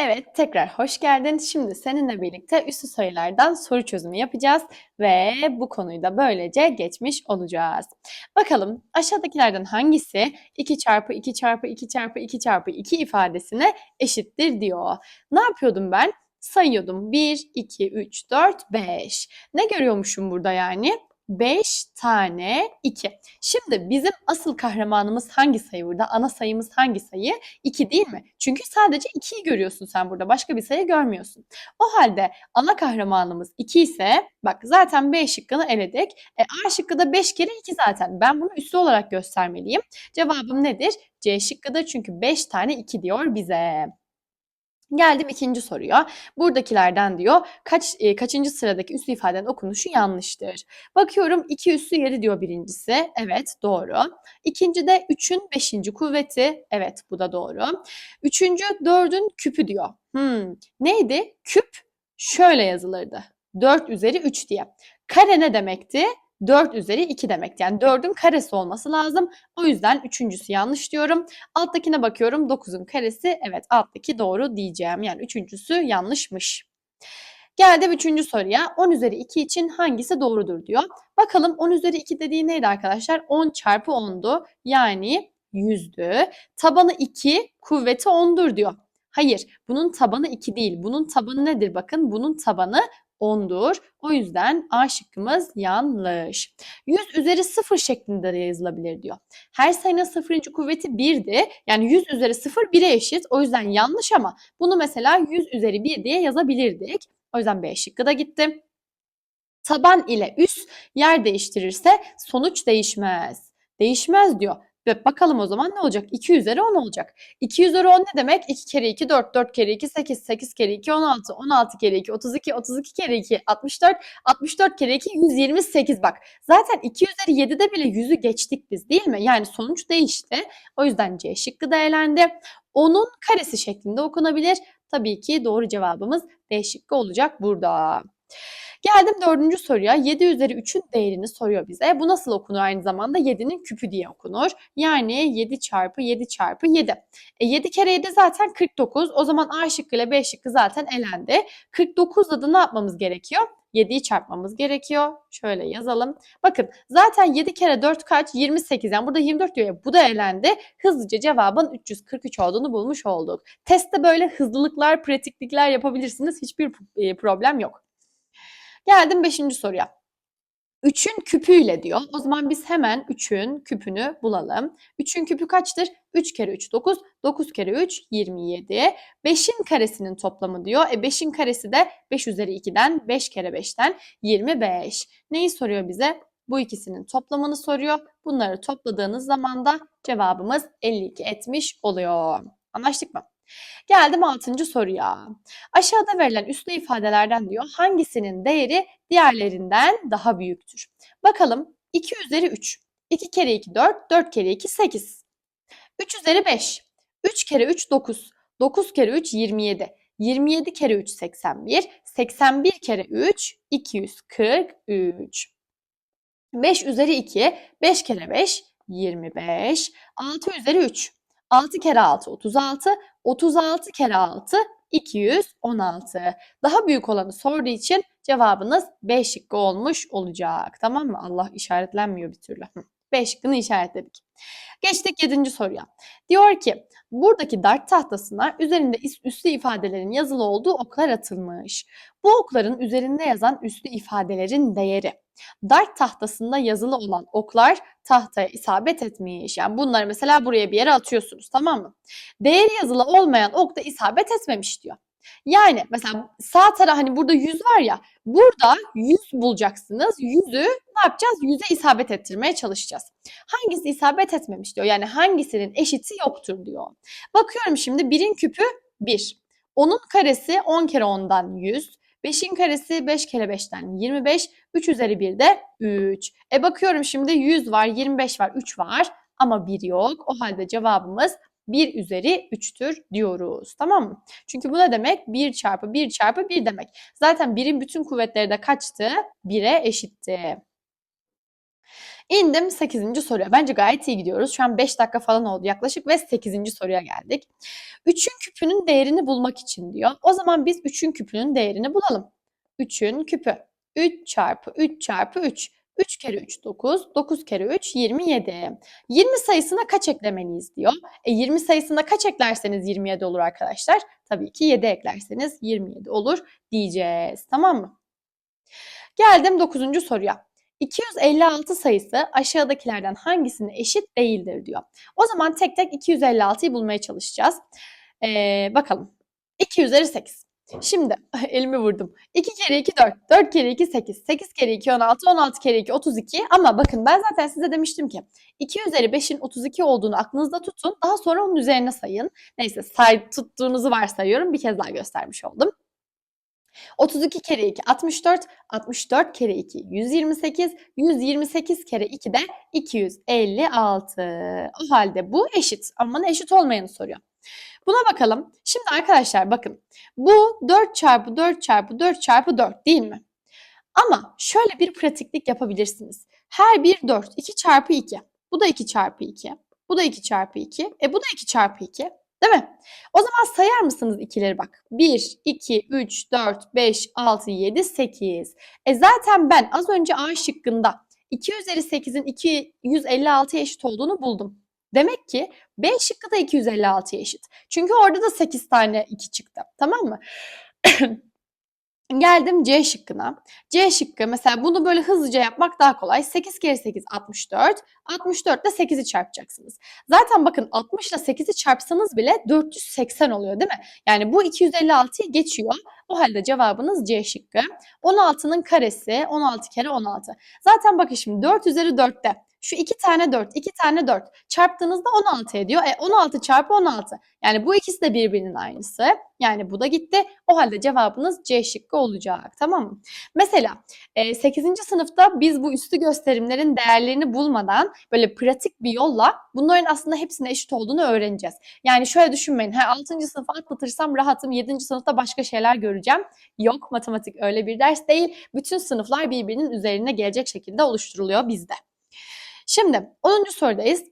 Evet, tekrar hoş geldin. Şimdi seninle birlikte üstü sayılardan soru çözümü yapacağız ve bu konuyu da böylece geçmiş olacağız. Bakalım aşağıdakilerden hangisi 2 çarpı 2 çarpı 2 çarpı 2 çarpı 2 ifadesine eşittir diyor. Ne yapıyordum ben? Sayıyordum. 1, 2, 3, 4, 5. Ne görüyormuşum burada yani? 5 tane 2. Şimdi bizim asıl kahramanımız hangi sayı burada? Ana sayımız hangi sayı? 2 değil mi? Çünkü sadece 2'yi görüyorsun sen burada. Başka bir sayı görmüyorsun. O halde ana kahramanımız 2 ise bak zaten B şıkkını eledik. E, A şıkkı da 5 kere 2 zaten. Ben bunu üslü olarak göstermeliyim. Cevabım nedir? C şıkkıdır çünkü 5 tane 2 diyor bize. Geldim ikinci soruya. Buradakilerden diyor kaç e, kaçıncı sıradaki üslü ifadenin okunuşu yanlıştır. Bakıyorum 2 üssü yeri diyor birincisi. Evet doğru. İkinci de 3'ün 5. kuvveti. Evet bu da doğru. Üçüncü 4'ün küpü diyor. Hmm, neydi? Küp şöyle yazılırdı. 4 üzeri 3 diye. Kare ne demekti? 4 üzeri 2 demek. Yani 4'ün karesi olması lazım. O yüzden üçüncüsü yanlış diyorum. Alttakine bakıyorum 9'un karesi. Evet alttaki doğru diyeceğim. Yani üçüncüsü yanlışmış. Geldim üçüncü soruya. 10 üzeri 2 için hangisi doğrudur diyor. Bakalım 10 üzeri 2 dediği neydi arkadaşlar? 10 çarpı 10'du. Yani 100'dü. Tabanı 2, kuvveti 10'dur diyor. Hayır, bunun tabanı 2 değil. Bunun tabanı nedir? Bakın bunun tabanı 10'dur. O yüzden A şıkkımız yanlış. 100 üzeri 0 şeklinde de yazılabilir diyor. Her sayının sıfırıncı kuvveti 1'di. Yani 100 üzeri 0 1'e eşit. O yüzden yanlış ama bunu mesela 100 üzeri 1 diye yazabilirdik. O yüzden B şıkkı da gitti. Taban ile üst yer değiştirirse sonuç değişmez. Değişmez diyor. Ve bakalım o zaman ne olacak? 2 üzeri 10 olacak. 2 üzeri 10 ne demek? 2 kere 2 4, 4 kere 2 8, 8 kere 2 16, 16 kere 2 32, 32 kere 2 64, 64 kere 2 128 bak. Zaten 2 üzeri 7'de bile 100'ü geçtik biz değil mi? Yani sonuç değişti. O yüzden C şıkkı da elendi. 10'un karesi şeklinde okunabilir. Tabii ki doğru cevabımız D şıkkı olacak burada. Geldim dördüncü soruya. 7 üzeri 3'ün değerini soruyor bize. Bu nasıl okunur aynı zamanda? 7'nin küpü diye okunur. Yani 7 çarpı 7 çarpı 7. E 7 kere 7 zaten 49. O zaman A şıkkı ile B şıkkı zaten elendi. 49'da da ne yapmamız gerekiyor? 7'yi çarpmamız gerekiyor. Şöyle yazalım. Bakın zaten 7 kere 4 kaç? 28. Yani burada 24 diyor ya bu da elendi. Hızlıca cevabın 343 olduğunu bulmuş olduk. Testte böyle hızlılıklar, pratiklikler yapabilirsiniz. Hiçbir e, problem yok. Geldim 5. soruya. 3'ün küpüyle diyor. O zaman biz hemen 3'ün küpünü bulalım. 3'ün küpü kaçtır? 3 kere 3 9, 9 kere 3 27. 5'in karesinin toplamı diyor. E 5'in karesi de 5 üzeri 2'den 5 kere 5'ten 25. Neyi soruyor bize? Bu ikisinin toplamını soruyor. Bunları topladığınız zaman da cevabımız 52 etmiş oluyor. Anlaştık mı? Geldim 6. soruya. Aşağıda verilen üslü ifadelerden diyor hangisinin değeri diğerlerinden daha büyüktür? Bakalım 2 üzeri 3. 2 kere 2 4, 4 kere 2 8. 3 üzeri 5. 3 kere 3 9. 9 kere 3 27. 27 kere 3 81. 81 kere 3 243. 5 üzeri 2. 5 kere 5 25. 6 üzeri 3. 6 kere 6 36. 36 kere 6 216. Daha büyük olanı sorduğu için cevabınız B şıkkı olmuş olacak. Tamam mı? Allah işaretlenmiyor bir türlü. B şıkkını işaretledik. Geçtik 7. soruya. Diyor ki buradaki dart tahtasına üzerinde üslü ifadelerin yazılı olduğu oklar atılmış. Bu okların üzerinde yazan üslü ifadelerin değeri. Dart tahtasında yazılı olan oklar tahtaya isabet etmiş. Yani bunları mesela buraya bir yere atıyorsunuz tamam mı? Değeri yazılı olmayan ok da isabet etmemiş diyor. Yani mesela sağ taraf hani burada 100 var ya burada 100 bulacaksınız. 100'ü ne yapacağız? 100'e isabet ettirmeye çalışacağız. Hangisi isabet etmemiş diyor. Yani hangisinin eşiti yoktur diyor. Bakıyorum şimdi 1'in küpü 1. 10'un karesi 10 kere 10'dan 100. 5'in karesi 5 kere 5'ten 25. 3 üzeri 1 de 3. E bakıyorum şimdi 100 var, 25 var, 3 var ama 1 yok. O halde cevabımız 1 üzeri 3'tür diyoruz. Tamam mı? Çünkü bu ne demek? 1 çarpı 1 çarpı 1 demek. Zaten 1'in bütün kuvvetleri de kaçtı? 1'e eşitti. İndim 8. soruya. Bence gayet iyi gidiyoruz. Şu an 5 dakika falan oldu yaklaşık ve 8. soruya geldik. 3'ün küpünün değerini bulmak için diyor. O zaman biz 3'ün küpünün değerini bulalım. 3'ün küpü. 3 çarpı 3 çarpı 3. 3 kere 3 9, 9 kere 3 27. 20 sayısına kaç eklemeliyiz diyor. E 20 sayısına kaç eklerseniz 27 olur arkadaşlar? Tabii ki 7 eklerseniz 27 olur diyeceğiz. Tamam mı? Geldim 9. soruya. 256 sayısı aşağıdakilerden hangisine eşit değildir diyor. O zaman tek tek 256'yı bulmaya çalışacağız. Ee, bakalım. 2 üzeri 8. Şimdi elimi vurdum. 2 kere 2 4, 4 kere 2 8, 8 kere 2 16, 16 kere 2 32. Ama bakın ben zaten size demiştim ki 2 üzeri 5'in 32 olduğunu aklınızda tutun. Daha sonra onun üzerine sayın. Neyse say tuttuğunuzu varsayıyorum. Bir kez daha göstermiş oldum. 32 kere 2 64, 64 kere 2 128, 128 kere 2 de 256. O halde bu eşit ama eşit olmayanı soruyor. Buna bakalım. Şimdi arkadaşlar bakın. Bu 4 çarpı 4 çarpı 4 çarpı 4 değil mi? Ama şöyle bir pratiklik yapabilirsiniz. Her bir 4. 2 çarpı 2. Bu da 2 çarpı 2. Bu da 2 çarpı 2. E bu da 2 çarpı 2. Değil mi? O zaman sayar mısınız ikileri bak. 1, 2, 3, 4, 5, 6, 7, 8. E zaten ben az önce A şıkkında 2 üzeri 8'in 256'ya eşit olduğunu buldum. Demek ki B şıkkı da 256'ya eşit. Çünkü orada da 8 tane 2 çıktı. Tamam mı? Geldim C şıkkına. C şıkkı mesela bunu böyle hızlıca yapmak daha kolay. 8 kere 8 64. 64 ile 8'i çarpacaksınız. Zaten bakın 60 ile 8'i çarpsanız bile 480 oluyor değil mi? Yani bu 256'yı geçiyor. O halde cevabınız C şıkkı. 16'nın karesi 16 kere 16. Zaten bakın şimdi 4 üzeri 4'te şu iki tane 4, iki tane 4 çarptığınızda 16 ediyor. E 16 çarpı 16. Yani bu ikisi de birbirinin aynısı. Yani bu da gitti. O halde cevabınız C şıkkı olacak. Tamam mı? Mesela 8. sınıfta biz bu üstü gösterimlerin değerlerini bulmadan böyle pratik bir yolla bunların aslında hepsine eşit olduğunu öğreneceğiz. Yani şöyle düşünmeyin. Ha 6. sınıfı atlatırsam rahatım. 7. sınıfta başka şeyler göreceğim. Yok matematik öyle bir ders değil. Bütün sınıflar birbirinin üzerine gelecek şekilde oluşturuluyor bizde. Şimdi 10. sorudayız.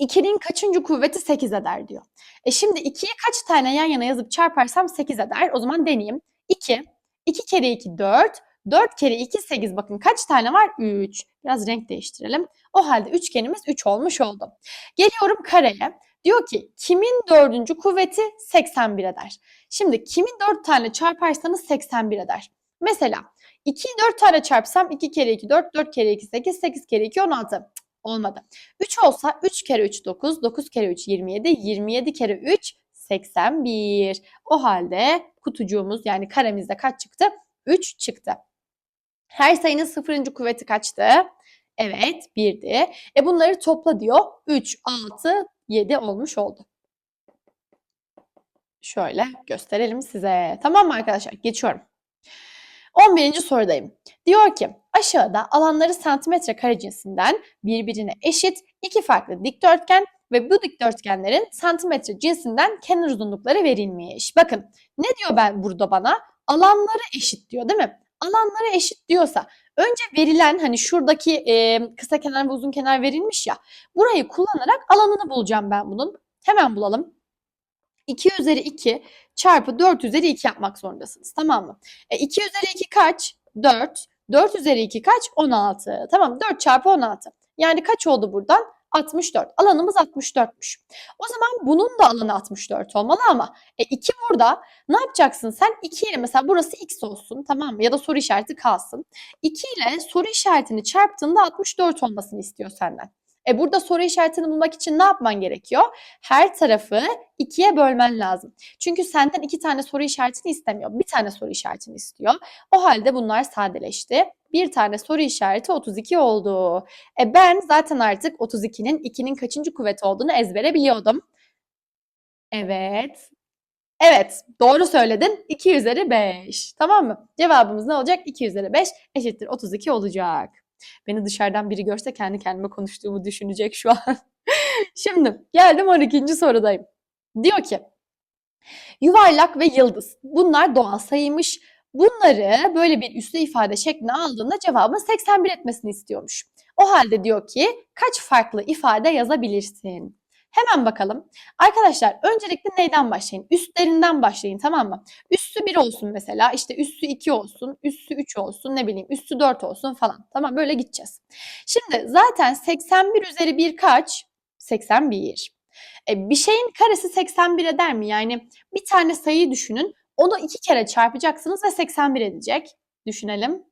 2'nin kaçıncı kuvveti 8 eder diyor. E şimdi 2'yi kaç tane yan yana yazıp çarparsam 8 eder. O zaman deneyeyim. 2, 2 kere 2 4, 4 kere 2 8. Bakın kaç tane var? 3. Biraz renk değiştirelim. O halde üçgenimiz 3 olmuş oldu. Geliyorum kareye. Diyor ki kimin dördüncü kuvveti 81 eder. Şimdi kimin 4 tane çarparsanız 81 eder. Mesela 2'yi 4 tane çarpsam 2 kere 2 4, 4 kere 2 8, 8 kere 2 16. Cık, olmadı. 3 olsa 3 kere 3 9, 9 kere 3 27, 27 kere 3 81. O halde kutucuğumuz yani karemizde kaç çıktı? 3 çıktı. Her sayının sıfırıncı kuvveti kaçtı? Evet 1'di. E bunları topla diyor. 3, 6, 7 olmuş oldu. Şöyle gösterelim size. Tamam mı arkadaşlar? Geçiyorum. 11. sorudayım. Diyor ki aşağıda alanları santimetre kare cinsinden birbirine eşit iki farklı dikdörtgen ve bu dikdörtgenlerin santimetre cinsinden kenar uzunlukları verilmiş. Bakın ne diyor ben burada bana? Alanları eşit diyor değil mi? Alanları eşit diyorsa önce verilen hani şuradaki e, kısa kenar ve uzun kenar verilmiş ya burayı kullanarak alanını bulacağım ben bunun. Hemen bulalım. 2 üzeri 2 çarpı 4 üzeri 2 yapmak zorundasınız. Tamam mı? E, 2 üzeri 2 kaç? 4. 4 üzeri 2 kaç? 16. Tamam 4 çarpı 16. Yani kaç oldu buradan? 64. Alanımız 64'müş. O zaman bunun da alanı 64 olmalı ama e, 2 burada ne yapacaksın sen? 2 ile mesela burası x olsun tamam mı? Ya da soru işareti kalsın. 2 ile soru işaretini çarptığında 64 olmasını istiyor senden. E burada soru işaretini bulmak için ne yapman gerekiyor? Her tarafı ikiye bölmen lazım. Çünkü senden iki tane soru işaretini istemiyor. Bir tane soru işaretini istiyor. O halde bunlar sadeleşti. Bir tane soru işareti 32 oldu. E ben zaten artık 32'nin 2'nin kaçıncı kuvveti olduğunu ezbere biliyordum. Evet. Evet, doğru söyledin. 2 üzeri 5. Tamam mı? Cevabımız ne olacak? 2 üzeri 5 eşittir 32 olacak. Beni dışarıdan biri görse kendi kendime konuştuğumu düşünecek şu an. Şimdi geldim 12. sorudayım. Diyor ki yuvarlak ve yıldız bunlar doğal sayıymış. Bunları böyle bir üslü ifade şeklinde aldığında cevabın 81 etmesini istiyormuş. O halde diyor ki kaç farklı ifade yazabilirsin? Hemen bakalım. Arkadaşlar öncelikle neyden başlayın? Üstlerinden başlayın tamam mı? Üssü 1 olsun mesela, işte üssü 2 olsun, üssü 3 olsun, ne bileyim üssü 4 olsun falan. Tamam böyle gideceğiz. Şimdi zaten 81 üzeri 1 kaç? 81. E, bir şeyin karesi 81 eder mi? Yani bir tane sayıyı düşünün. Onu iki kere çarpacaksınız ve 81 edecek. Düşünelim.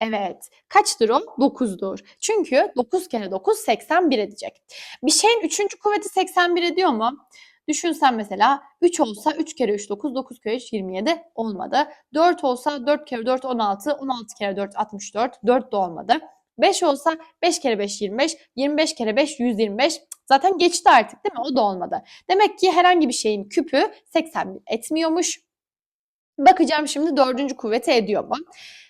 Evet. Kaçtır o? 9'dur. Çünkü 9 kere 9 81 edecek. Bir şeyin üçüncü kuvveti 81 ediyor mu? Düşünsen mesela 3 olsa 3 kere 3 9, 9 kere 3 27 olmadı. 4 olsa 4 kere 4 16, 16 kere 4 64, 4 de olmadı. 5 olsa 5 kere 5 25, 25 kere 5 125. Zaten geçti artık değil mi? O da olmadı. Demek ki herhangi bir şeyin küpü 81 etmiyormuş. Bakacağım şimdi dördüncü kuvveti ediyor mu?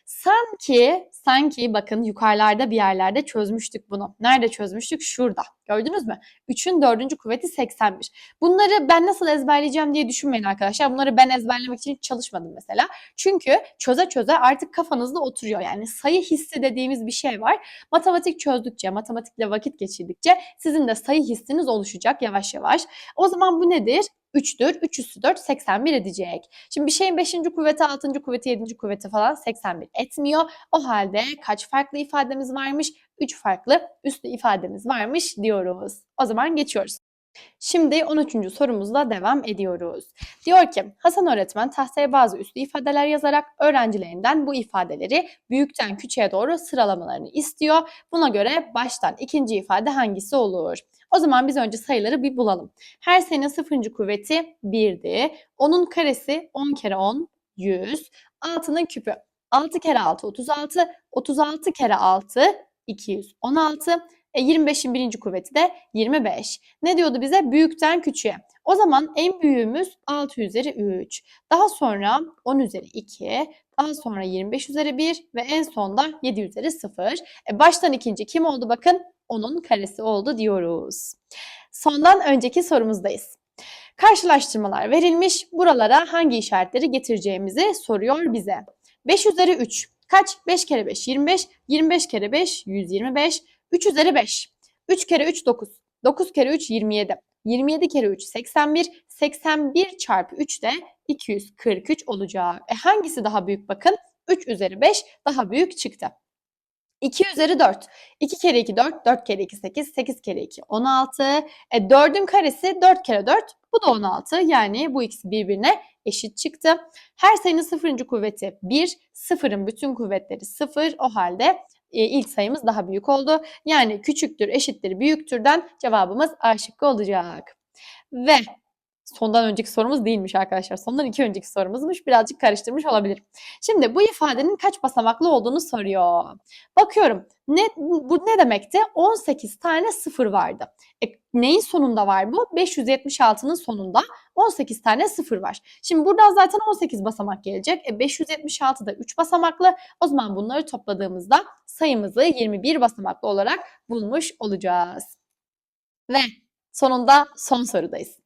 Sanki, sanki bakın yukarılarda bir yerlerde çözmüştük bunu. Nerede çözmüştük? Şurada. Gördünüz mü? 3'ün dördüncü kuvveti 81. Bunları ben nasıl ezberleyeceğim diye düşünmeyin arkadaşlar. Bunları ben ezberlemek için hiç çalışmadım mesela. Çünkü çöze çöze artık kafanızda oturuyor. Yani sayı hissi dediğimiz bir şey var. Matematik çözdükçe, matematikle vakit geçirdikçe sizin de sayı hissiniz oluşacak yavaş yavaş. O zaman bu nedir? 3'tür. 3 üstü 4 81 edecek. Şimdi bir şeyin 5. kuvveti, 6. kuvveti, 7. kuvveti falan 81 etmiyor. O halde kaç farklı ifademiz varmış? 3 farklı üslü ifademiz varmış diyoruz. O zaman geçiyoruz. Şimdi 13. sorumuzla devam ediyoruz. Diyor ki Hasan öğretmen tahtaya bazı üslü ifadeler yazarak öğrencilerinden bu ifadeleri büyükten küçüğe doğru sıralamalarını istiyor. Buna göre baştan ikinci ifade hangisi olur? O zaman biz önce sayıları bir bulalım. Her sayının sıfırıncı kuvveti 1'di. Onun karesi 10 kere 10 100. 6'nın küpü 6 kere 6 36. 36 kere 6 216. E 25'in birinci kuvveti de 25. Ne diyordu bize? Büyükten küçüğe. O zaman en büyüğümüz 6 üzeri 3. Daha sonra 10 üzeri 2. Daha sonra 25 üzeri 1 ve en sonda 7 üzeri 0. E baştan ikinci kim oldu bakın? Onun karesi oldu diyoruz. Sondan önceki sorumuzdayız. Karşılaştırmalar verilmiş. Buralara hangi işaretleri getireceğimizi soruyor bize. 5 üzeri 3. Kaç? 5 kere 5 25. 25 kere 5 125. 3 üzeri 5. 3 kere 3 9. 9 kere 3 27. 27 kere 3 81. 81 çarpı 3 de 243 olacak. E hangisi daha büyük bakın? 3 üzeri 5 daha büyük çıktı. 2 üzeri 4. 2 kere 2 4, 4 kere 2 8, 8 kere 2 16. E 4'ün karesi 4 kere 4, bu da 16. Yani bu ikisi birbirine eşit çıktı. Her sayının sıfırıncı kuvveti 1, sıfırın bütün kuvvetleri 0. O halde ilk sayımız daha büyük oldu. Yani küçüktür, eşittir, büyüktürden cevabımız A şıkkı olacak. Ve sondan önceki sorumuz değilmiş arkadaşlar. Sondan iki önceki sorumuzmuş. Birazcık karıştırmış olabilir. Şimdi bu ifadenin kaç basamaklı olduğunu soruyor. Bakıyorum. Ne, bu ne demekti? 18 tane sıfır vardı. E, neyin sonunda var bu? 576'nın sonunda 18 tane sıfır var. Şimdi buradan zaten 18 basamak gelecek. E, 576 da 3 basamaklı. O zaman bunları topladığımızda sayımızı 21 basamaklı olarak bulmuş olacağız. Ve sonunda son sorudayız.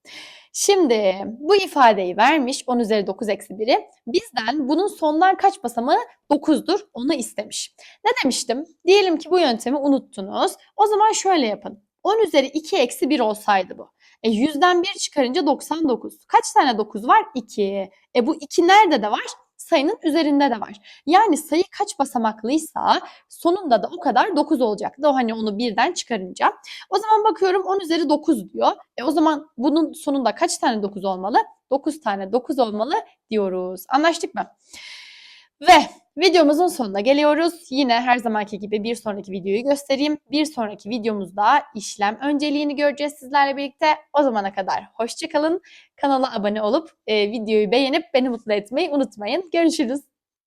Şimdi bu ifadeyi vermiş 10 üzeri 9 eksi 1'i bizden bunun sondan kaç basamağı 9'dur onu istemiş. Ne demiştim? Diyelim ki bu yöntemi unuttunuz. O zaman şöyle yapın. 10 üzeri 2 eksi 1 olsaydı bu. E 100'den 1 çıkarınca 99. Kaç tane 9 var? 2. E bu 2 nerede de var? Sayının üzerinde de var. Yani sayı kaç basamaklıysa sonunda da o kadar 9 olacaktı. O hani onu birden çıkarınca. O zaman bakıyorum 10 üzeri 9 diyor. E o zaman bunun sonunda kaç tane 9 olmalı? 9 tane 9 olmalı diyoruz. Anlaştık mı? Ve videomuzun sonuna geliyoruz. Yine her zamanki gibi bir sonraki videoyu göstereyim. Bir sonraki videomuzda işlem önceliğini göreceğiz sizlerle birlikte. O zamana kadar hoşçakalın. Kanala abone olup e, videoyu beğenip beni mutlu etmeyi unutmayın. Görüşürüz.